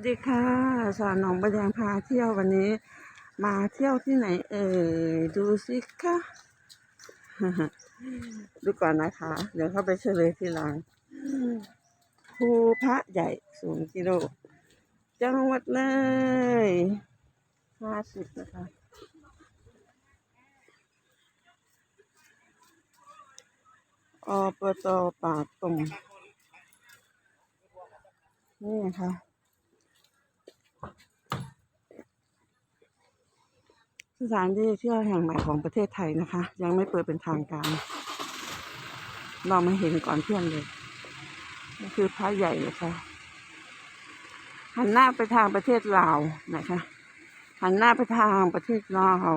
วัสดีค่ะ สอนหนองบัวแดงพาเที่ยววันนี้ มาเที่ยวที่ไหน เอ่ยดูสิคะดูก่อนนะคะ เดี๋ยวเข้าไปเฉลยทีหลังภูพระใหญ่ศูนย์กิโลจังหวัดเลยห้าสิบนะคะอบตปากตรงนี่นะคะ สถานที่เที่ยวแห่งใหม่ของประเทศไทยนะคะ ยังไม่เปิดเป็นทางการ เรามาเห็นก่อนเพื่อนเลยนี่คือพระใหญ่นะคะหันหน้าไปทางประเทศลาวนะคะหันหน้าไปทางประเทศลาว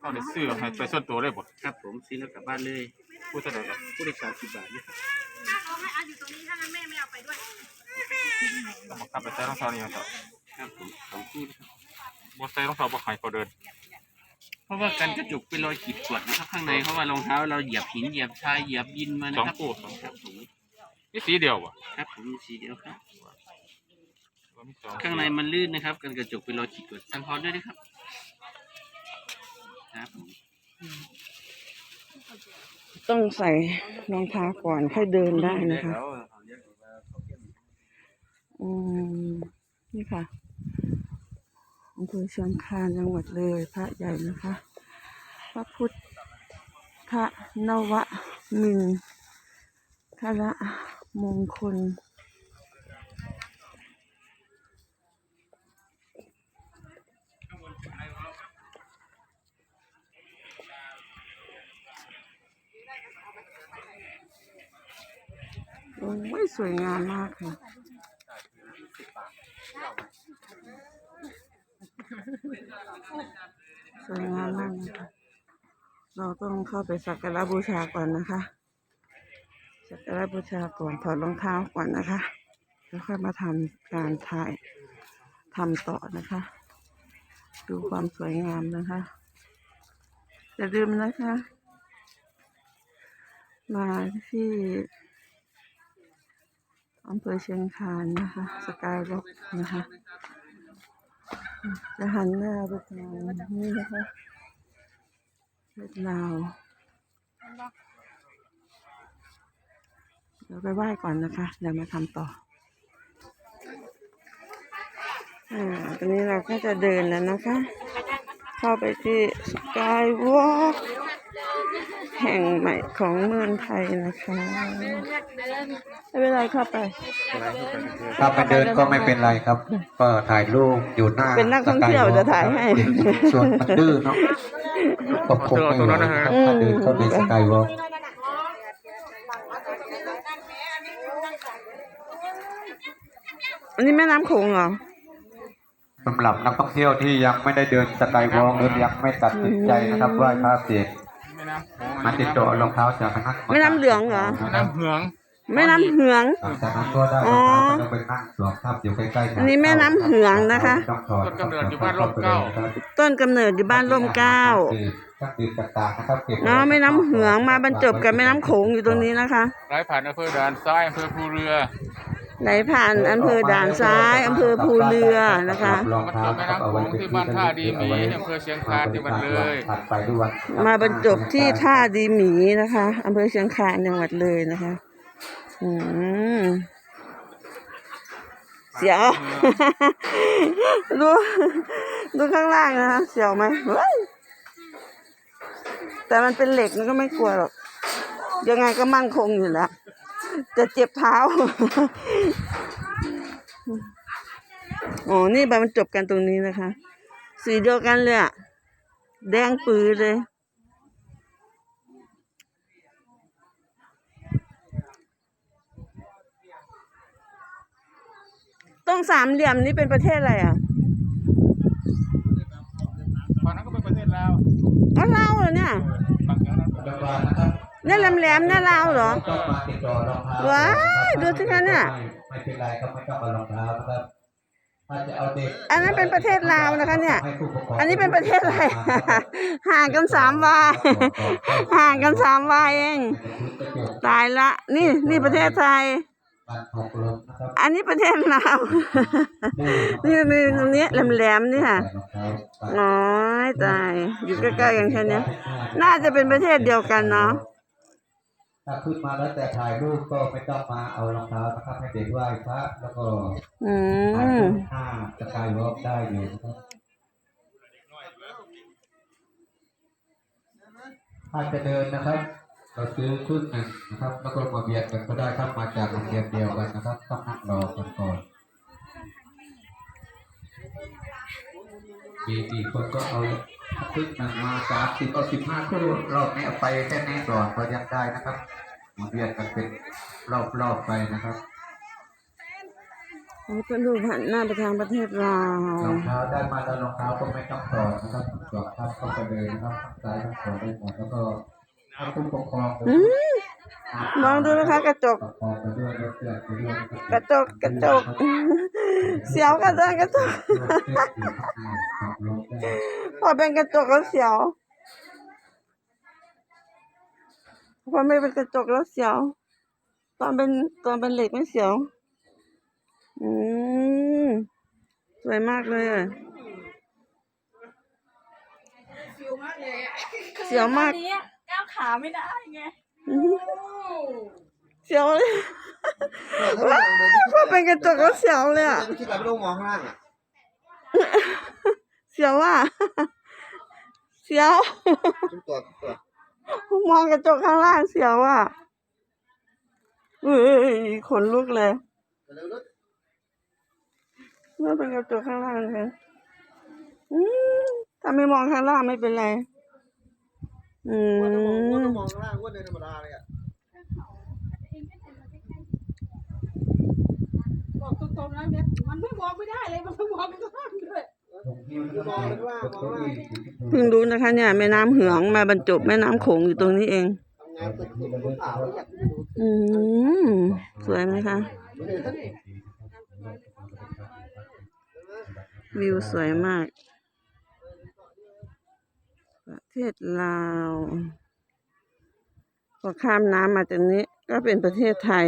เอาเดี๋ยวซื้อให้ไปส่วนตัวเลยบ่ครับผมซื้อแล้วกลับบ้านเลยพูดเท่าไหร่ครับผู้โดยสารสิบบาทเนี่ยถ้าเขาให้อาอยู่ตรงนี้ถ้างั้นแม่ไม่เอาไปด้วยต้องบังคับไปใส่รองเท้านี่ครับครับผมสองคู่นะครับบ่ใส่รองเท้าบ่ให้เขาเดิน เพราะว่าการกระจุกเป็นรอยขีดข่วนนะครับข้างในเพราะว่ารองเท้าเราเหยียบหินเหยียบทรายเหยียบดินมาสนะองครับคู่สองครับผม นี่สีเดียวบ่ครับผมมีสีเดียวครับว่ามีสองข้างในมันลื่นนะครับการกระจุกเป็นรอยขีดข่วนสั่งพอด้วยนะครับ ครับผมต้องใส่รองเท้าก่อนค่อยเดินได้นะคะ อืม นี่ค่ะอำเภอเชียงคานจังหวัดเลยพระใหญ่นะคะ พระพุทธนวมินทระ มงคล โอ้ย สวยงามมากค่ะสวยงามมากนะคะเราต้องเข้าไปสักการะบูชาก่อนนะคะ สักการะบูชาก่อนถอดรองเท้าก่อนนะคะ แล้วค่อยมาทำการถ่ายทำต่อนะคะ ดูความสวยงามนะคะอย่าลืมนะคะ มาที่อำเภอเชียงคานนะคะ สกายร็อกนะคะจะหันหน้าไปทางนี้นะคะเวียดนาม เดี๋ยวไปไหว้ก่อนนะคะ เดี๋ยวมาทำต่ออ่าตอนนี้เราก็จะเดินแล้วนะคะ เข้าไปที่สกายวอล์กแห่งใหม่ของเมืองไทยนะคะไม่เป็นไรเข้าไป ถ้าไม่เดินก็ไม่เป็นไรครับ ก็ถ่ายรูปอยู่หน้าเป็นนักท่องเที่ยวจะถ่ายให้ ส่วนมันดื้อเนาะก็คงไม่ไหวครับถ้าเดินเข้าในสกายวอล์ก อันนี้แม่น้ำโขงเหรอสำหรับนักท่องเที่ยวที่ยังไม่ได้เดินสกายวอล์กหรือยังไม่ตัดสินใจนะครับไหว้พระเสร็จแม่น้ำโขงมาติดต่อรองเท้าจากคณะแม่น้ำเหลืองเหรอ แม่น้ำเหือง แม่น้ำเหืองจากนั้นก็ได้อ๋อรองเท้าก็ต้องไปนั่งสวมทับอยู่ใกล้ๆอันนี้แม่น้ำเหืองนะคะ ต้องถอดต้นกำเนิดอยู่บ้านร่มเกล้า ต้นกำเนิดอยู่บ้านร่มเกล้าก็คือต่างๆนะครับเก็บไว้เนาะแม่น้ำเหืองมาบรรจบกับแม่น้ำโขงอยู่ตรงนี้นะคะไหลผ่านอำเภอด่านซ้ายอำเภอภูเรือ ไหลผ่านอำเภอด่านซ้ายอำเภอภูเรือนะคะ รองเท้ามันจบแม่น้ำโขงที่บ้านท่าดีหมีอำเภอเชียงคานจังหวัดเลย ถัดไปด้วยวันมาบรรจบที่ท่าดีหมีนะคะอำเภอเชียงคานจังหวัดเลยนะคะ อืมเสียว ดูดูข้างล่างนะคะเสียวไหมเฮ้ยแต่มันเป็นเหล็กมันก็ไม่กลัวหรอก ยังไงก็มั่นคงอยู่แล้ว จะเจ็บเท้า อ๋อ นี่มันจบกันตรงนี้นะคะ สีเดียวกันเลยอะแดงปือเลย ตรงสามเหลี่ยมนี้เป็นประเทศอะไรอะประเทศลาวอ๋อลาวเหรอเนี่ย ฝั่งแถวนั้นจังหวัดนะครับ เนี่ยแหลมๆเนี่ยลาวเหรอต้องมาติดต่อรองเท้าว้ายดูสิคะเนี่ยไม่เป็นไรครับไม่ต้องเอารองเท้านะครับถ้าจะเอาเด็กอันนั้นเป็นประเทศลาวนะคะเนี่ยให้ผู้ปกครองอันนี้เป็นประเทศอะไร ห่างกันสามวาห่างกันสามวาเอง ตายละ นี่นี่ประเทศไทยการตกลงนะครับอันนี้ประเทศลาว นี่นี่ตรงนี้แหลมๆนี่ค่ะรองเท้าไปน้อยตาย อยู่ใกล้ๆกันแค่เนี้ยน่าจะเป็นประเทศเดียวกันเนาะ ถ้าขึ้นมาแล้วแต่ถ่ายรูปก็ไม่ต้องมาเอารองเท้านะครับให้เด็กไหว้พระแล้วก็อืถ่ายมรูปหน้าสกายวอล์กได้อยู่นะครับถ้าจะเดินนะครับ เราซื้อชุดหนึ่งนะครับ แล้วก็มาเบียดกันก็ได้ครับมาจากโรงเรียนเดียวกันนะครับ ต้องนั่งรอกันก่อนมีกี่คนก็เอา ชุดหนึ่งมาสามสิบเอาสิบห้าคู่รอบนี้เอาไปแค่นี้ก่อนก็ยังได้นะครับมาเบียดกันเป็นรอบๆไปนะครับโอ้เป็นรูปหันหน้าไปทางประเทศลาวรองเท้าได้มาแล้วรองเท้าก็ไม่ต้องถอดนะครับถอดครับเข้าไปเลยนะครับทั้งซ้ายทั้งขวาได้หมดแล้วก็ให้ผู้ปกครองอืมมองดูนะคะกระจกประคองไปด้วยรถเสื้อไปด้วยนะคบกระจกกระจกเสียวกระจกกระจก รถเสื้ออยู่ข้างในขับรถได้พอเป็นกระจกแล้วเสียวพอไม่เป็นกระจกแล้วเสียว ตอนเป็นตอนเป็นเหล็กไม่เสียว อืมสวยมากเลยอะเสียวมากก้าวขาไม่ได้ไงอื้อหือเสียวเลยว้าวพอเป็นกระจกแล้วเสียวเลยอะคิดอะไรไม่รู้มองข้างล่างอะ เสียวอะ เสียว ทุกตัวทุกตัวมองกระจกข้างล่างเสียวอะเอ้ยขนลุกเลยเร็วเมื่อเป็นกระจกข้างล่างเลยอืมถ้าไม่มองข้างล่างไม่เป็นไร อืว่าต้องมองว่าต้มองมองข้างล่างว่าเดินธรรมดาเลยอะบอกตรงๆแล้วเนี่ยมันไม่มองไม่ได้เลย มันไม่มองไม่ได้องข้างล่างมองข้างล่าง เพิ่งรู้นะคะเนี่ยแม่น้ำเหืองมาบรรจบแม่น้ำโขงอยู่ตรงนี้เองอืมสวยไหมคะวิวสวยมาก ประเทศลาวพอข้ามน้ำมาจากนี้ ก็เป็นประเทศไทย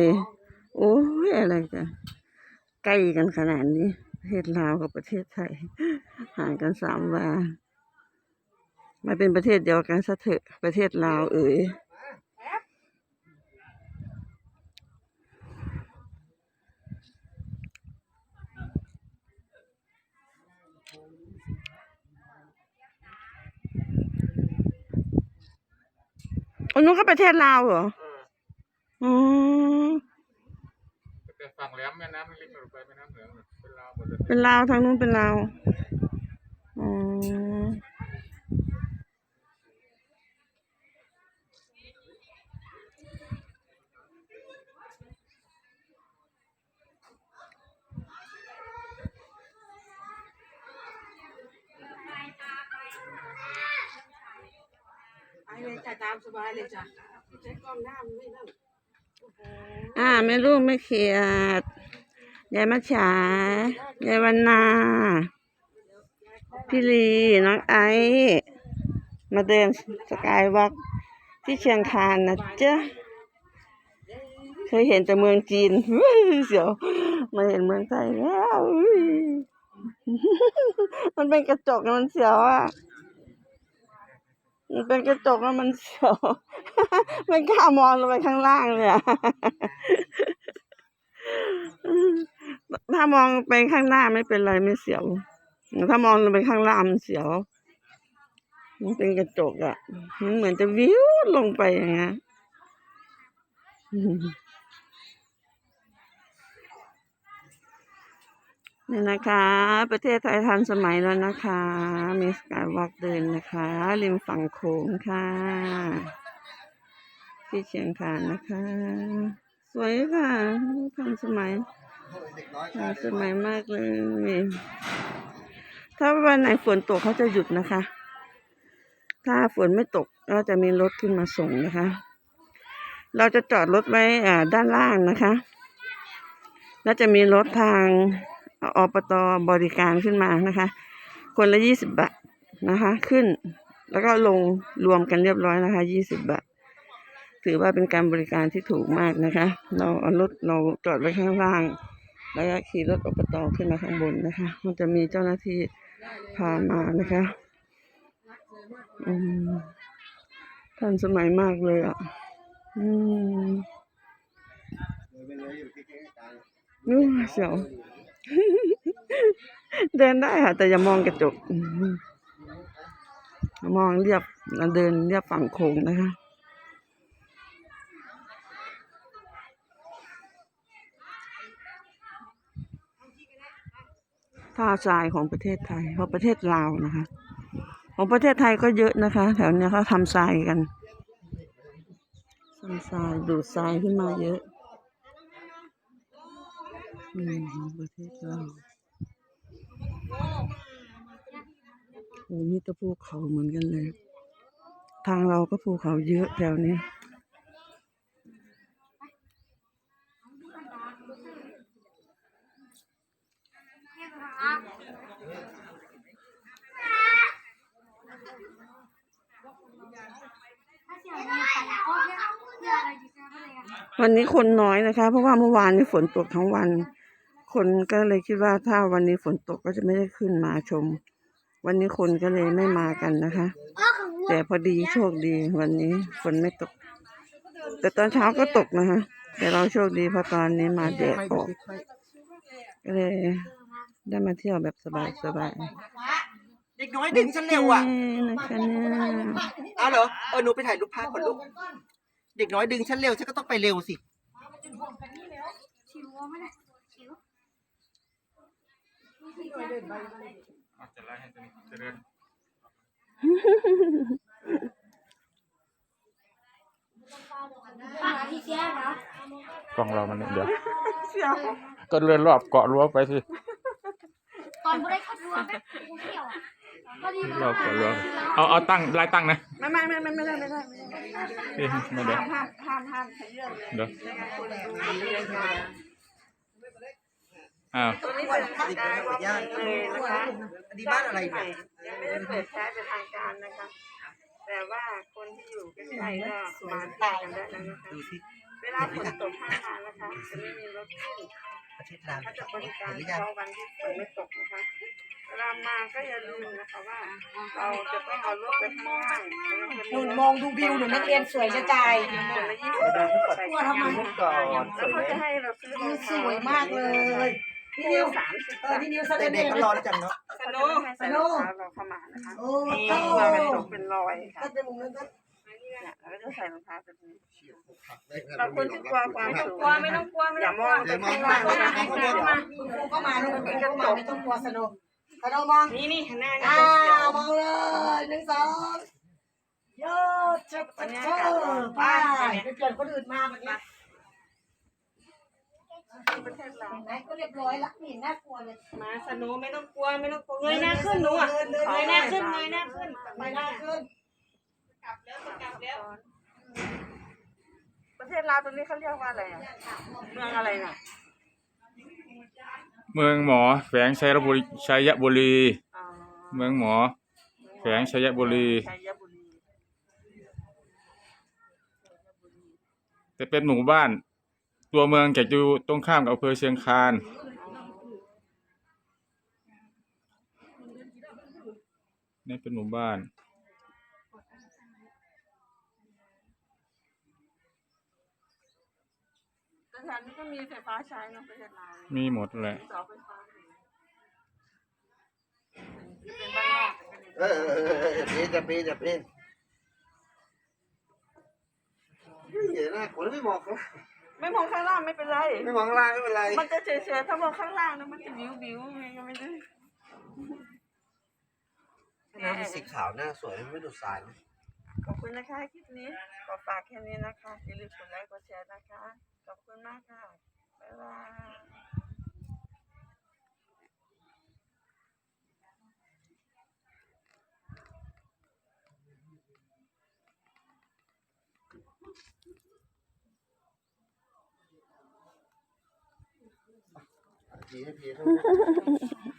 โอ้ยอะไรกันใกล้กันขนาดนี้ ประเทศลาวกับประเทศไทย ห่างกันสามวามาเป็นประเทศเดียวกันซะเถอะประเทศลาวเอ๋ยอันนู้นก็ประเทศลาวเหรออ๋อแต่ฝั่งแหลมแม่น้ำเล็กๆไปแม่น้ำเหลือง เป็นลาวหมดเลยเป็นลาวทางนู้นเป็นลาวอ๋อไปเลยจ่ายตามสบายเลยจ้ะใช้กล้องหน้ามันไม่นั่นอ่าแม่ลูกไม่เขียด ยายมัชฉายายวันนา พี่ลี น้องไอซ์มาเดินสกายวอล์กที่เชียงคานนะจ๊ะ เคยเห็นแต่เมืองจีนเสียวมาเห็นเมืองไทยแล้ว มันเป็นกระจกนะมันเสียวอะ มันเป็นกระจกแล้วมันเสียวไม่กล้ามองลงไปข้างล่างเลยอะ ถ้ามองไปข้างหน้าไม่เป็นไรไม่เสียว ถ้ามองลงไปข้างล่างมันเสียว มันเป็นกระจกอะ มันเหมือนจะวิวลงไปอย่างเงี้ยนี่นะคะ ประเทศไทยทันสมัยแล้วนะคะ มีสกายวอล์กเดินนะคะ ริมฝั่งโขงค่ะ ที่เชียงคานนะคะ สวยค่ะ ทันสมัย น้อยทันสมัยมากเลย ถ้าวันไหนฝนตกเขาจะหยุดนะคะ ถ้าฝนไม่ตกก็จะมีรถขึ้นมาส่งนะคะ เราจะจอดรถไว้อ่าด้านล่างนะคะ แล้วจะมีรถทางอปตบริการขึ้นมานะคะ คนละยี่สิบบาทนะคะ ขึ้น แล้วก็ลงรวมกันเรียบร้อยนะคะยี่สิบบาทถือว่าเป็นการบริการที่ถูกมากนะคะ เราเอารถเราจอดไว้ข้างล่าง แล้วก็ขี่รถอบตขึ้นมาข้างบนนะคะ มันจะมีเจ้าหน้าที่พามานะคะอืมทันสมัยมากเลยอะอืมนู่นเสียวเดินได้ค่ะ แต่อย่ามองกระจกมมองเรียบเดินเรียบฝั่งโค้งนะคะ ท่าทรายของประเทศไทยเพราะประเทศลาวนะคะ ของประเทศไทยก็เยอะนะคะ แถวเนี้ยเขาทำทรายกันทำทรายดูดทรายขึ้นมาเยอะอืมของประเทศลาวโอ้มีต่ภูเขาเหมือนกันเลย ทางเราก็ภูเขาเยอะแถวนี้ วันนี้คนน้อยนะคะ เพราะว่าเมื่อวานนี้ฝนตกทั้งวัน คนก็เลยคิดว่าถ้าวันนี้ฝนตกก็จะไม่ได้ขึ้นมาชม วันนี้คนก็เลยไม่มากันนะคะ แต่พอดีโชคดีวันนี้ฝนไม่ตก แต่ตอนเช้าก็ตกนะคะ แต่เราโชคดีเพราะตอนนี้มาแดดออกก็เลยได้มาเที่ยวแบบสบายสบายเด็กน้อยดึงฉันเร็วอะนะคะเนี่ยเอาเหรอเออหนูไปถ่ายรูปภาพก่อนลูก เด็กน้อยดึงฉันเร็วฉันก็ต้องไปเร็วสิอาจจะไล่ให้ตัวนี้เจริญกล้องเรามันเดี๋ยวเสียวก็เลื่อนรอบเกาะรั้วไปสิตอนบ่ได้ขับรถแบบเที่ยวอะพอดี รอบเกาะรั้วเอาเอาตั้งลายตั้งนะไม่ไม่ไม่ไม่ไม่ได้ไม่ได้ไม่ได้นี่มาเดี๋ยวห้ามห้ามห้ามใช้เรื่องเลยเดี๋ยวในการคนดูเรียนมาอ้าวตัวนี้เป็นทางการเลยนะคะอันนี้บ้านอะไรใหม่เนี่ยยังไม่ได้เปิดใช้เป็นทางการนะคะ แต่ว่าคนที่อยู่ใกล้ๆก็มาเที่ยวกันได้แล้วนะคะดูสิเวลาฝนตกข้างทางนะคะจะไม่มีรถขึ้นประเทศลาวเขาจะบริการเห็นหรือเฉยังพาะวันที่ฝนไม่ตกนะคะ เวลามาก็อย่าลืมนะคะว่า เราจะต้องเอารถไปข้างล่างหนุนมองดูวิวหนูนักเรียนสวยจะตายคนละยี่สิบบาทใส่กลัวทำไม ก่อนแล้วเขาจะให้เราซื้อรองสเท้าวยมากเลยนี่นิวสามสิบเออนี่นิวสแตแต่นเดเด็กย์ก็ร้อนจังเนาะสโนุให้ใส่รองเท้าเราเข้ามานะคะโอ้นี่โหเรากระจกเป็นรอยค่ะก็จะมุมนั้นก็เนี่ยเราก็จะใส่รองเท้าแบบนี้บางคนที่กลัวความสูงกลัวไม่ต้องกลัวไม่อย่าต้องมองไปข้างล่างนะคะให้เขาเดินมาก็มาลูกก็มาไม่ต้องกลัวสนุกเขาต้องมองนี่นี่หน้านี่อ้าเป็นเสียววมองเลยหนึ่งสองโยดชัดชัดชัดไปไปเกิดคนอื่นมาแบบนี้ประเทศเราไหนก็เรียบร้อยละไม่เห็นน่ากลัวเลยมาสนุไม่ต้องกลัวไม่ต้องกลัวเงยหน้าขึ้นหนูอะเงยหน้าขึ้นเงยหน้าขึ้นไม่น่าขึ้นประเทศลาวตรงนี้เขาเรียกว่าอะไรอะเมืองอะไรน่ะ เมืองหมอแฝงชัยบุรีชัยบุรี อ๋อเมืองหมอแฝงชัยบุรี ชัยบุรีแต่เป็นหมู่บ้าน ตัวเมืองจะอยู่ตรงข้ามกับอำเภอเชียงคาน นี่เป็นหมู่บ้าน แต่แถวนี้ก็มีไฟฟ้าใช้เนอะประเทศลาวมีหมดแหละเสาไฟฟ้าเป็นบ้านนอกแต่ก็ดีเออเออเออเออจะปีจะปีเห็นหน้ากลัวไม่มองเขาไม่มองข้างล่างไม่เป็นไร ไม่มองข้างล่างไม่เป็นไรมันจะเฉยๆถ้ามองข้างล่างนะมันจะวิววิวไงก็ไม่ได้น้ำเป็นสีขาวหน้าสวยไม่ดูดทรายนะ ขอบคุณนะคะคลิปนี้ขอฝากแค่นี้นะคะอย่าลืมกดไลค์กดแชร์นะคะ ขอบคุณมากค่ะ บ๊ายบาย皮皮。